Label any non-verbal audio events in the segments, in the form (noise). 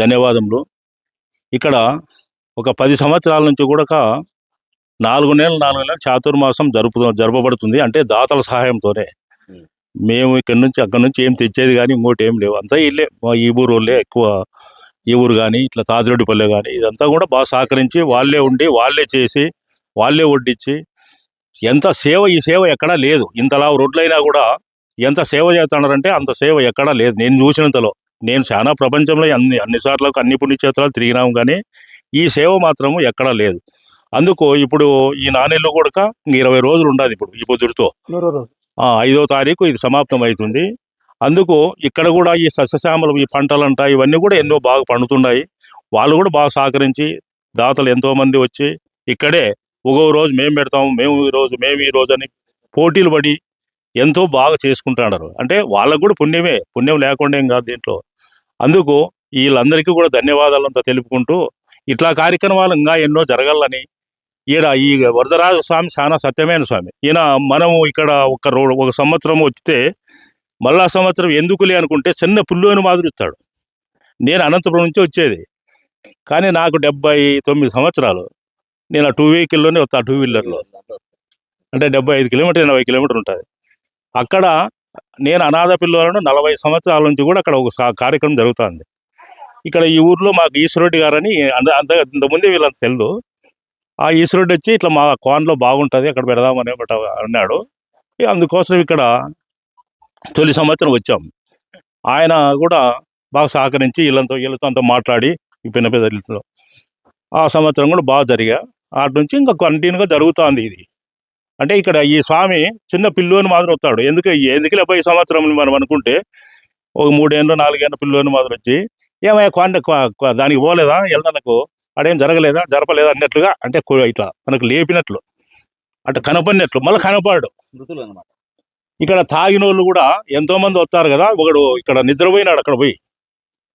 ధన్యవాదములు. ఇక్కడ ఒక పది సంవత్సరాల నుంచి కూడా నాలుగు నెలలు నాలుగు నెలలు చాతుర్మాసం జరుపు జరపబడుతుంది. అంటే దాతల సహాయంతోనే. మేము ఇక్కడ నుంచి అక్కడ నుంచి ఏం తెచ్చేది కానీ ఇంకోటి ఏం లేవు. అంతా ఇల్లే. మా ఈ ఊరు వాళ్ళే ఎక్కువ. ఈ ఊరు కానీ ఇట్లా తాతిరెడ్డిపల్లె కానీ ఇదంతా కూడా బాగా సహకరించి వాళ్ళే ఉండి వాళ్ళే చేసి వాళ్ళే వడ్డించి ఎంత సేవ ఈ సేవ ఎక్కడా లేదు. ఇంతలా రొడ్లైనా కూడా ఎంత సేవ చేస్తున్నారంటే అంత సేవ ఎక్కడా లేదు. నేను చూసినంతలో. నేను చాలా ప్రపంచంలో అన్ని అన్ని సార్లకు అన్ని పుణ్యక్షేత్రాలు తిరిగినాము కానీ ఈ సేవ మాత్రము ఎక్కడా లేదు. అందుకు ఇప్పుడు ఈ నాణ్యలు కూడా ఇరవై రోజులు ఉండదు ఇప్పుడు ఈ పొద్దుడితో. ఐదో తారీఖు ఇది సమాప్తం అవుతుంది అందుకు ఇక్కడ కూడా ఈ సస్యశ్యామలం ఈ పంటలంట ఇవన్నీ కూడా ఎన్నో బాగా పండుతున్నాయి. వాళ్ళు కూడా బాగా సహకరించి దాతలు ఎంతో మంది వచ్చి ఇక్కడే ఒక్కో రోజు మేము పెడతాము మేము ఈ రోజు మేము ఈ రోజు అని పోటీలు పడి ఎంతో బాగా చేసుకుంటున్నారు అంటే వాళ్ళకు కూడా పుణ్యమే పుణ్యం లేకుండా ఏం కాదు దీంట్లో. అందుకు వీళ్ళందరికీ కూడా ధన్యవాదాలంతా తెలుపుకుంటూ ఇట్లా కార్యక్రమాలు ఇంకా ఎన్నో జరగాలని ఈడ ఈ వరదరాజ స్వామి చాలా సత్యమైన స్వామి. ఈయన మనము ఇక్కడ ఒక రో ఒక సంవత్సరం వచ్చితే మళ్ళా సంవత్సరం ఎందుకులే అనుకుంటే చిన్న పుల్లోని మాదిరి ఇస్తాడు నేను అనంతపురం నుంచి వచ్చేది. కానీ నాకు డెబ్బై తొమ్మిది సంవత్సరాలు. నేను ఆ టూ వీకిల్లోనే వస్తా టూ వీలర్లో. అంటే డెబ్బై ఐదు కిలోమీటర్ ఎనభై కిలోమీటర్ ఉంటుంది. అక్కడ నేను అనాథ పిల్లలను నలభై సంవత్సరాల నుంచి కూడా అక్కడ ఒక కార్యక్రమం జరుగుతుంది. ఇక్కడ ఈ ఊర్లో మాకు ఈశ్వరెడ్డి గారని అంత అంత ఇంతకుముందే వీళ్ళంత తెలుసు ఆ ఈశ్వరుడు వచ్చి ఇట్లా మా కోన్లో బాగుంటుంది అక్కడ పెడదామని ఒకటి అన్నాడు. అందుకోసం ఇక్కడ తొలి సంవత్సరం వచ్చాం. ఆయన కూడా బాగా సహకరించి వీళ్ళంతో వీళ్ళతో అంతా మాట్లాడి ఈ పిన్న పెద్దలతో ఆ సంవత్సరం కూడా బాగా జరిగా. అటు నుంచి ఇంకా కంటిన్యూగా జరుగుతుంది ఇది. అంటే ఇక్కడ ఈ స్వామి చిన్న పిల్లోని మాదిరి వస్తాడు. ఎందుకు ఎందుకులే పోయి సంవత్సరం మనం అనుకుంటే ఒక మూడేళ్ళు నాలుగేళ్ళ పిల్లోని మాదిరి వచ్చి ఏమయ్యా కొండ దానికి పోలేదా? వెళ్దాకు అడేం జరగలేదా? జరపలేదా? అన్నట్లుగా అంటే ఇట్లా మనకు లేపినట్లు అంటే కనపడినట్లు మళ్ళీ కనపడు స్మృతులు అనమాట ఇక్కడ తాగిన వాళ్ళు కూడా ఎంతో మంది వస్తారు కదా ఒకడు ఇక్కడ నిద్రపోయినాడు అక్కడ పోయి.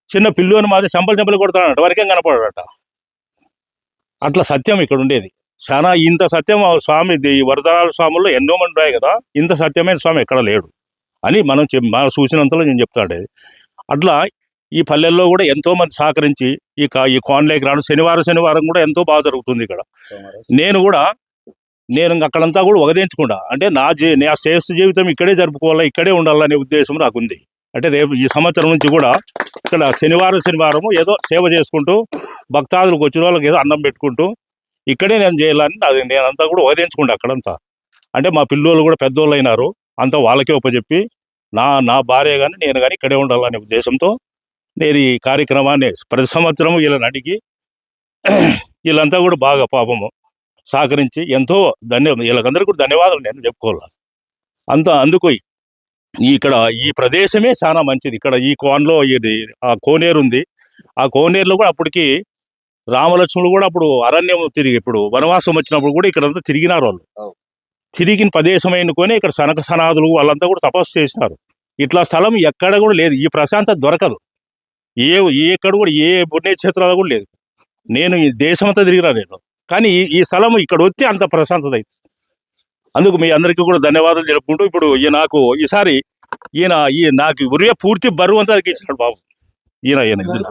చిన్న పిల్లోని మాది చంపలు చంపలు కొడతాడట వరకేం కనపడాడట. అట్లా సత్యం ఇక్కడ ఉండేది. చాలా ఇంత సత్యం ఆ స్వామి వరదరాజు ఈ స్వాముల్లో ఎన్నో మంది ఉన్నాయి కదా ఇంత సత్యమైన స్వామి ఎక్కడ లేడు అని మనం చెప్ మన చూసినంతలో నేను చెప్తాడే అట్లా ఈ పల్లెల్లో కూడా ఎంతో మంది సహకరించి ఈ ఈ కోన్లేకి రాను శనివారం శనివారం కూడా ఎంతో బాగా జరుగుతుంది ఇక్కడ. నేను కూడా నేను అక్కడంతా కూడా వగదించకుండా అంటే నా జీ నా శ్రేష్ఠ జీవితం ఇక్కడే జరుపుకోవాలా ఇక్కడే ఉండాలనే ఉద్దేశం నాకుంది. అంటే రేపు ఈ సంవత్సరం నుంచి కూడా ఇక్కడ శనివారం శనివారం ఏదో సేవ చేసుకుంటూ భక్తాదులకు వచ్చిన వాళ్ళకి ఏదో అన్నం పెట్టుకుంటూ ఇక్కడే నేను చేయాలని అది నేనంతా కూడా వదిలించుకుంటా అక్కడంతా. అంటే మా పిల్లోళ్ళు కూడా పెద్దోళ్ళు అయినారు అంతా వాళ్ళకే ఉపజెప్పి నా నా భార్య కానీ నేను కానీ ఇక్కడే ఉండాలనే ఉద్దేశంతో నేను ఈ కార్యక్రమాన్ని ప్రతి సంవత్సరం వీళ్ళని అడిగి (clears throat) వీళ్ళంతా కూడా బాగా పాపము సహకరించి ఎంతో ధన్య వీళ్ళకందరికీ కూడా ధన్యవాదాలు నేను చెప్పుకోవాలి. అంత అందుకు ఇక్కడ ఈ ప్రదేశమే చాలా మంచిది. ఇక్కడ ఈ కోన్లో ఇది ఆ కోనేరు ఉంది ఆ కోనేరులో కూడా అప్పటికి రామలక్ష్మణులు కూడా అప్పుడు అరణ్యం తిరిగి ఇప్పుడు వనవాసం వచ్చినప్పుడు కూడా ఇక్కడంతా తిరిగినారు వాళ్ళు. తిరిగిన ప్రదేశం ఎన్నుకొని ఇక్కడ సనక సనాదులు వాళ్ళంతా కూడా తపస్సు చేసినారు. ఇట్లా స్థలం ఎక్కడ కూడా లేదు. ఈ ప్రశాంతత దొరకదు. ఏ ఎక్కడ కూడా ఏ పుణ్యక్షేత్రాలు కూడా లేదు. నేను ఈ దేశమంతా తిరిగినా నేను. కానీ ఈ ఈ స్థలం ఇక్కడ వస్తే అంత ప్రశాంతత అయింది అందుకు మీ అందరికీ కూడా ధన్యవాదాలు తెలుపుకుంటూ ఇప్పుడు ఈ నాకు ఈసారి ఈయన ఈ నాకు ఉరియ పూర్తి బరువు అంతా ఇచ్చినాడు బాబు. ఈయన ఈయన ఇద్దరు.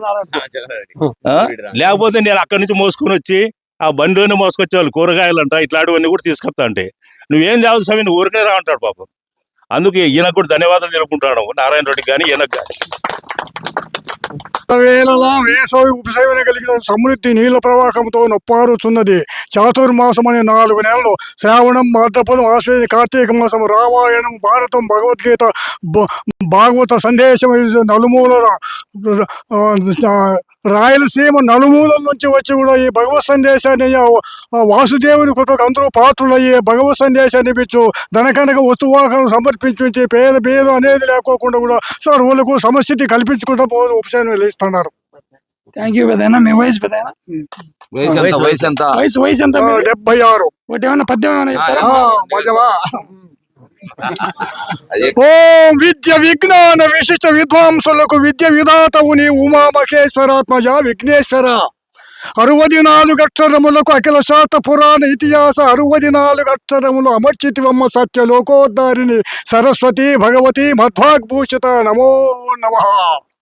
లేకపోతే నేను అక్కడి నుంచి మోసుకొని వచ్చి ఆ బండిలోనే మోసుకొచ్చేవాళ్ళు కూరగాయలు అంట ఇట్లాంటివన్నీ కూడా తీసుకొస్తా అంటే. నువ్వేం తేవాలి స్వామి? నువ్వు ఊరికే రా అంటాడు పాపం. అందుకే ఈయనకు కూడా ధన్యవాదాలు తెలుపుకుంటాను నారాయణ రెడ్డికి కానీ ఈయనకు కానీ వేలలా వేసవి ఉపశమన కలిగిన సమృద్ధి నీళ్ళ ప్రవాహంతో నొప్పారుచున్నది. చాతుర్మాసం అనే నాలుగు నెలలు శ్రావణం భాద్రపదం ఆశ్వేజ కార్తీక మాసం రామాయణం భారతం భగవద్గీత భ- భాగవత సందేశం నలుమూల రాయలసీమ నలుమూలల నుంచి వచ్చి కూడా ఈ భగవత్ సందేశాన్ని వాసుదేవుని కృపకు అందరూ పాత్రులయ్యే భగవత్ సందేశాన్ని ఇప్పించు. ధనకనక వస్తువాహనం సమర్పించి పేద భేదం అనేది లేకోకుండా కూడా సర్వులకు సమస్థితి కల్పించుకుంటూ పో ఉపశమనం ఇస్తున్నారు. థ్యాంక్ యూ పెద్దయినా మీ వయసు పెద్దయినా వయసు ఎంత వయసు ఎంత? వయసు వయసు ఎంత ఆ, మీది? డెబ్బై ఆరు. ఒకటి ఏమన్నా పద్యం ఏమన్నా ఓం విద్య విజ్ఞాన విశిష్ట విద్వాంసులకు విద్య విధాతవు నీ ఉమా మహేశ్వరాత్మజ విఘ్నేశ్వర. అరవది నాలుగు అక్షరములకు అఖిల శాస్త్ర పురాణ ఇతిహాస అరువది నాలుగు అక్షరములు అమర్చితివమ్మ సత్య లోకోద్ధారిణి సరస్వతి భగవతి మధ్వాగ్భూషిత నమో నమ.